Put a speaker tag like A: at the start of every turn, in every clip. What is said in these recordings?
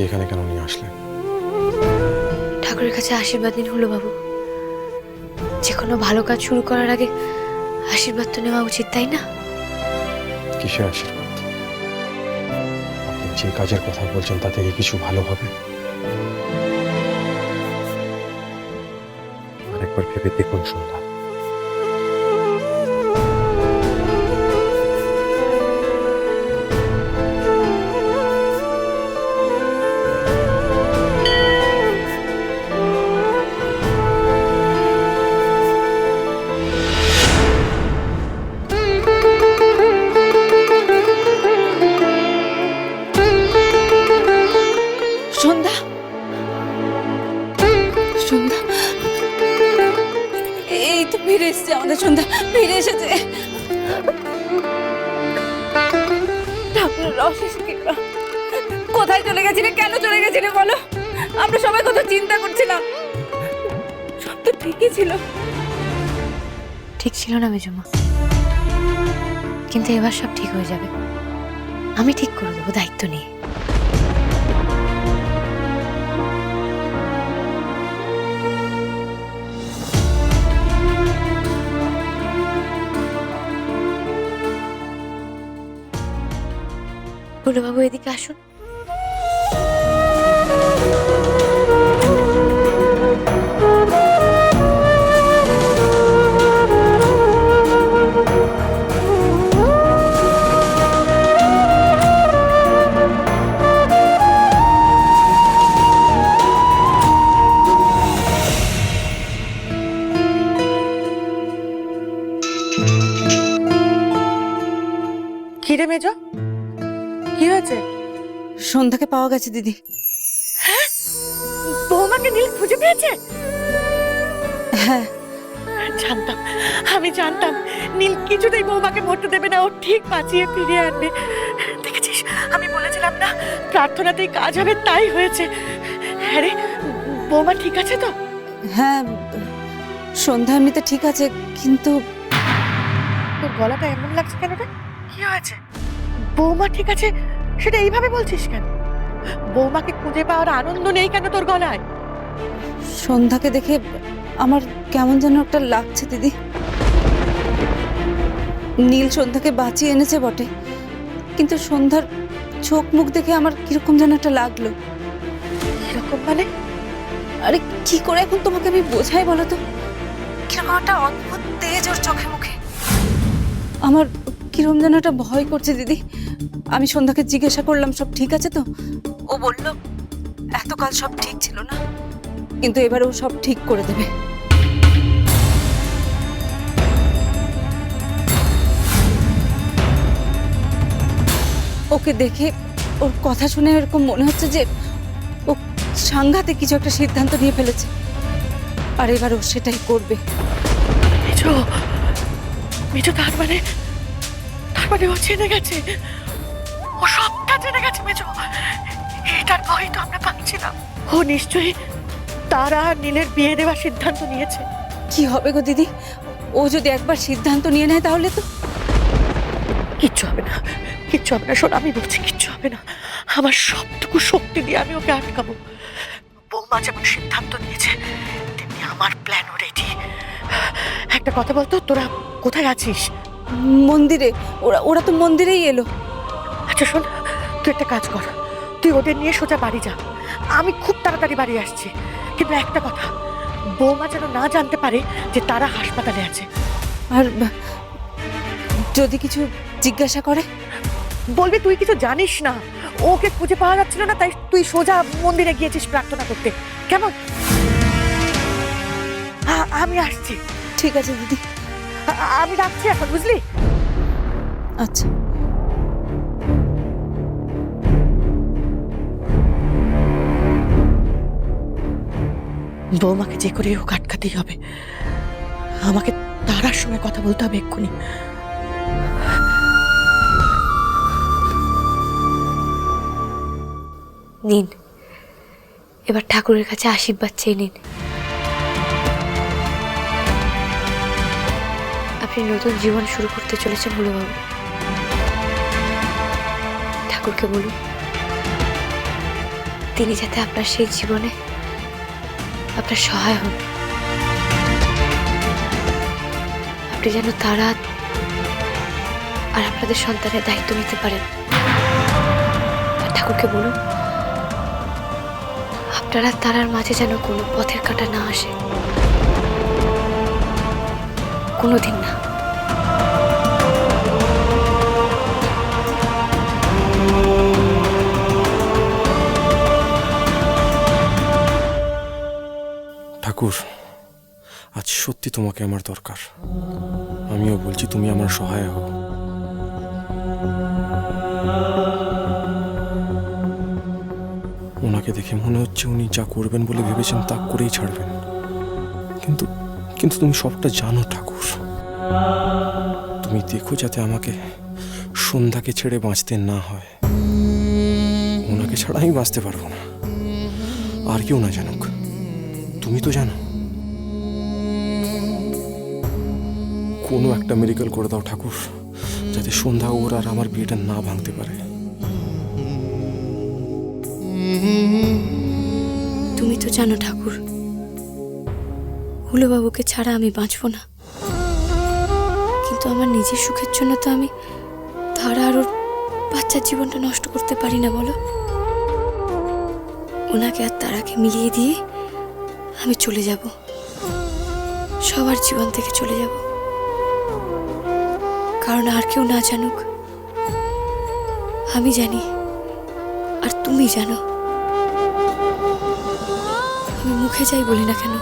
A: আমাকে এখানে কেন নিয়ে আসলে?
B: ঠাকুরের কাছে আশীর্বাদ দিন হলো বাবু। যে কোনো ভালো কাজ শুরু করার আগে আশীর্বাদ তো নেওয়া উচিত তাই না?
A: কিসের আশীর্বাদ? আপনি যে কাজের কথা বলছেন তা থেকে কিছু ভালো হবে। আরেকবার ভেবে দেখুন সন্ধ্যা
C: ফিরে এসেছে আমাদের সন্ধ্যা। ফিরে এসেছে। কোথায় চলে গেছিলে কেন চলে গেছিলে বলো? আমরা সবাই কত চিন্তা করছিলাম। সব তো ঠিকই ছিল।
B: ঠিক ছিল না মেজমা। কিন্তু এবার সব ঠিক হয়ে যাবে। আমি ঠিক করে দেবো দায়িত্ব নিয়ে। বাবু এদিকে আসুন।
C: সন্ধ্যাকে পাওয়া গেছে দিদি।
D: বৌমাকে নীল খুঁজে পেয়েছে?
C: হ্যাঁ।
D: জানতাম আমি জানতাম নীল কিছুতেই বৌমাকে মরতে দেবে না ও ঠিক বাঁচিয়ে ফিরিয়ে আনবে। দেখেছিস আমি বলেছিলাম না প্রার্থনাতেই কাজ হবে তাই হয়েছে। হ্যাঁ রে বৌমা ঠিক আছে তো?
C: হ্যাঁ সন্ধ্যা এমনিতে ঠিক আছে কিন্তু
D: তোর গলাটা এমন লাগছে কেন রে? কি হয়েছে? বৌমা ঠিক আছে সেটা এইভাবে বলছিস কেন? বৌমাকে খুঁজে পাওয়ার আনন্দ নেই কেন তোর গলায়?
C: সন্ধ্যাকে দেখে আমার কেমন যেন একটা লাগছে দিদি। নীল সন্ধ্যাকে বাঁচিয়ে এনেছে বটে কিন্তু সন্ধ্যার চোখ মুখ দেখে আমার কীরকম যেন একটা লাগল।
D: এরকম মানে?
C: আরে কি করে এখন তোমাকে আমি বোঝাই বলো তো? কীরকম একটা অদ্ভুত তেজ ওর চোখে মুখে। আমার কীরকম যেন একটা ভয় করছে দিদি। আমি সন্ধ্যাকে জিজ্ঞাসা করলাম, সব ঠিক আছে তো? ও বলল, এতকাল সব ঠিক ছিল না। কিন্তু এবার ও সব ঠিক করে দেবে। ওকে দেখে ওর কথা শুনে এরকম মনে হচ্ছে যে ও সাংঘাতে কিছু একটা সিদ্ধান্ত নিয়ে ফেলেছে। আর এবার ও সেটাই করবে।
D: মিঠু মিঠু তার মানে তার মানে ও জেনে গেছে। জেনে গেছে মিঠু এটার ভয় তো আমরা পাচ্ছিলাম। ও নিশ্চয়ই তারা আর নীলের বিয়ে দেওয়ার সিদ্ধান্ত নিয়েছে।
C: কি হবে গো দিদি? ও যদি একবার সিদ্ধান্ত নিয়ে নেয় তাহলে তো
D: কিচ্ছু হবে না। কিচ্ছু হবে না শোন আমি বলছি কিচ্ছু হবে না। আমার সবটুকু শক্তি দিয়ে আমি ওকে আটকাবো। বৌমা যেমন সিদ্ধান্ত নিয়েছে তেমনি আমার প্ল্যানও রেডি একটা কথা বলতো তোরা কোথায় আছিস?
C: মন্দিরে ওরা ওরা তো মন্দিরেই এলো।
D: আচ্ছা শোন তুই একটা কাজ কর। তুই ওদের নিয়ে সোজা বাড়ি যা। আমি খুব তাড়াতাড়ি বাড়ি আসছি। কিন্তু একটা কথা বৌমা যেন না জানতে পারে যে তারা হাসপাতালে আছে।
C: আর যদি কিছু জিজ্ঞাসা করে?
D: বলবি তুই কিছু জানিস না? ওকে খুঁজে পাওয়া যাচ্ছিল না তাই তুই সোজা মন্দিরে গিয়েছিস প্রার্থনা করতে। কেমন? আমি আসছি।
C: ঠিক আছে দিদি।
D: আমি রাখছি এখন বুঝলি?
C: আচ্ছা।
D: বৌমাকে যে করে হোক আটকাতেই হবে। আমাকে তারার সঙ্গে কথা বলতে হবে এক্ষুনি।
B: নিন। এবার ঠাকুরের কাছে আশীর্বাদ চেয়ে নিন। আপনি নতুন জীবন শুরু করতে চলেছেন হলো বাবু। ঠাকুরকে বলুন, তিনি যাতে আপনার সেই জীবনে আপনার সহায় হন। আপনি যেন তারা আর আপনাদের সন্তানের দায়িত্ব নিতে পারেন। ঠাকুরকে বলুন, আপনারা তারার মাঝে যেন কোনো পথের কাটা না আসে। কোনোদিন না।
A: ঠাকুর, আজ সত্যি তোমাকে আমার দরকার। আমিও বলছি তুমি আমার সহায় হও। ওনাকে দেখে মনে হচ্ছে উনি যা করবেন বলে ভেবেছেন তা করেই ছাড়বেন। কিন্তু কিন্তু তুমি সবটা জানো ঠাকুর। তুমি দেখো যাতে আমাকে সন্ধ্যাকে ছেড়ে বাঁচতে না হয়। ওনাকে ছাড়া আমি বাঁচতে পারব না। আর কেউ না জানুক। তুমি তো জানো। কোনো একটা মেডিকেল করে দাও ঠাকুর, যাতে সন্ধ্যা ওর আর আমার বিয়েটা না ভাঙতে পারে।
B: তুমি তো জানো ঠাকুর, হুলোবাবুকে ছাড়া আমি বাঁচব না। কিন্তু আমার নিজের সুখের জন্য তো আমি তারা আর ওর বাচ্চার জীবনটা নষ্ট করতে পারি না, বলো। ওনাকে আর তারাকে মিলিয়ে দিয়ে আমি চলে যাব। সবার জীবন থেকে চলে যাব। কারণ আর কেউ না জানুক। আমি জানি, আর তুমি জানো। আমি মুখে যাই বলি না কেন,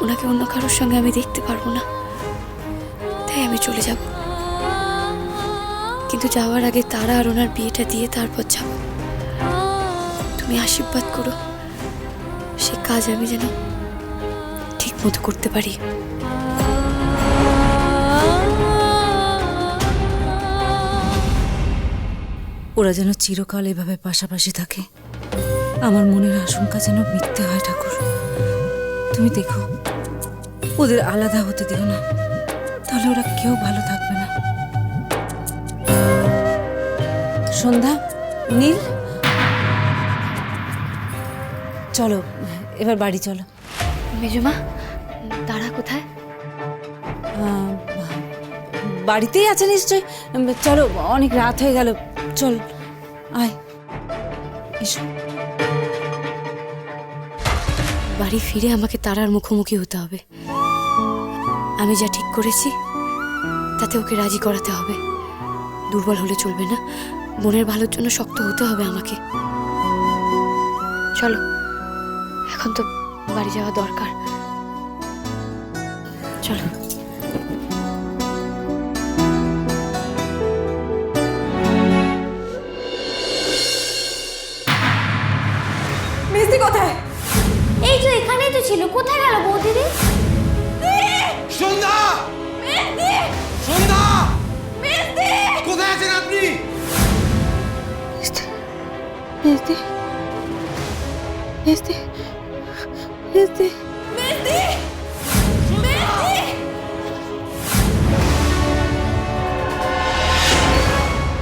B: ওনাকে অন্য কারোর সঙ্গে আমি দেখতে পারব না। তাই আমি চলে যাব। কিন্তু যাওয়ার আগে তারা আর ওনার বিয়েটা দিয়ে তারপর যাব। তুমি আশীর্বাদ করো। সে কাজ আমি যেন ঠিক মতো করতে পারি।
C: ওরা যেন চিরকাল এভাবে পাশাপাশি থাকে। আমার মনের আশঙ্কা যেন মিথ্যে হয় ঠাকুর। তুমি দেখো, ওদের আলাদা হতে দিও না। তাহলে ওরা কেউ ভালো থাকবে না। সন্ধ্যা, নীল? চলো এবার বাড়ি চলো।
B: মেজমা তারা কোথায়?
C: বাড়িতেই আছে নিশ্চয় চলো অনেক রাত হয়ে গেল। চল আয় এসো।
B: বাড়ি ফিরে আমাকে তারার মুখোমুখি হতে হবে। আমি যা ঠিক করেছি তাতে ওকে রাজি করাতে হবে। দুর্বল হলে চলবে না। বোনের ভালোর জন্য শক্ত হতে হবে আমাকে। চলো। এখন তো বাড়ি যাওয়া দরকার। চলো।
C: মিস্তি কোথায়?
E: এই তো এখানেই তো ছিল কোথায় গেল বৌদিদি?
F: সন্ধ্যা! সন্ধ্যা! কোথায় আছেন আপনি?
C: মিস্তি মিস্তি মিস্তি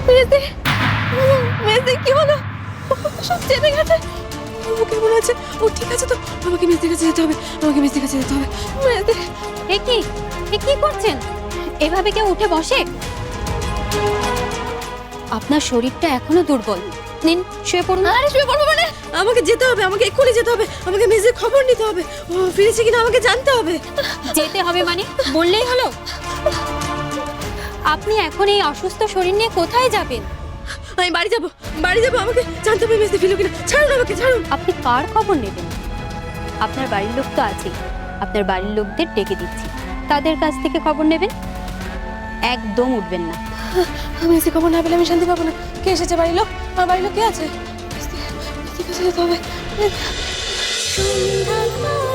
C: মিস্তি মিস্তি কি হলো সব চেপে গেছে। ও কেমন আছে? ও ঠিক আছে তো। আমাকে মিস্তির কাছে যেতে হবে। আমাকে মিস্তির কাছে যেতে হবে। মিস্তি
E: এ কি? এ কি করছেন? এভাবে কেউ উঠে বসে? আপনার শরীরটা এখনও দুর্বল। নিন শুয়ে পড়ুন।
C: আরে শুয়ে পড়ব মানে? আমাকে যেতে হবে আমাকে এক্ষুনি যেতে হবে। আমাকে মিস্তির খবর নিতে হবে। ও ফিরেছে কিনা আমাকে জানতে হবে।
E: যেতে হবে মানে? বললেই হলো। আপনি এখন এই অসুস্থ শরীর নিয়ে কোথায় যাবেন?
C: আমি বাড়ি যাব বাড়ি যাব আমাকে জানতে হবে মিস্তি ফিরলো কিনা। ছাড়ুন আমাকে ছাড়ুন।
E: আপনি কার খবর নেবেন? আপনার বাড়ির লোক তো আছেই। আপনার বাড়ির লোকদের ডেকে দিচ্ছি। তাদের কাছ থেকে খবর নেবেন? একদম উঠবেন না।
C: আমি এসে খবর না পেলে আমি শান্তি পাবো না কে এসেছে বাড়ির লোক আমার বাড়ির লোক কে আছে ঠিক আছে যেতে হবে
E: সন্ধ্যা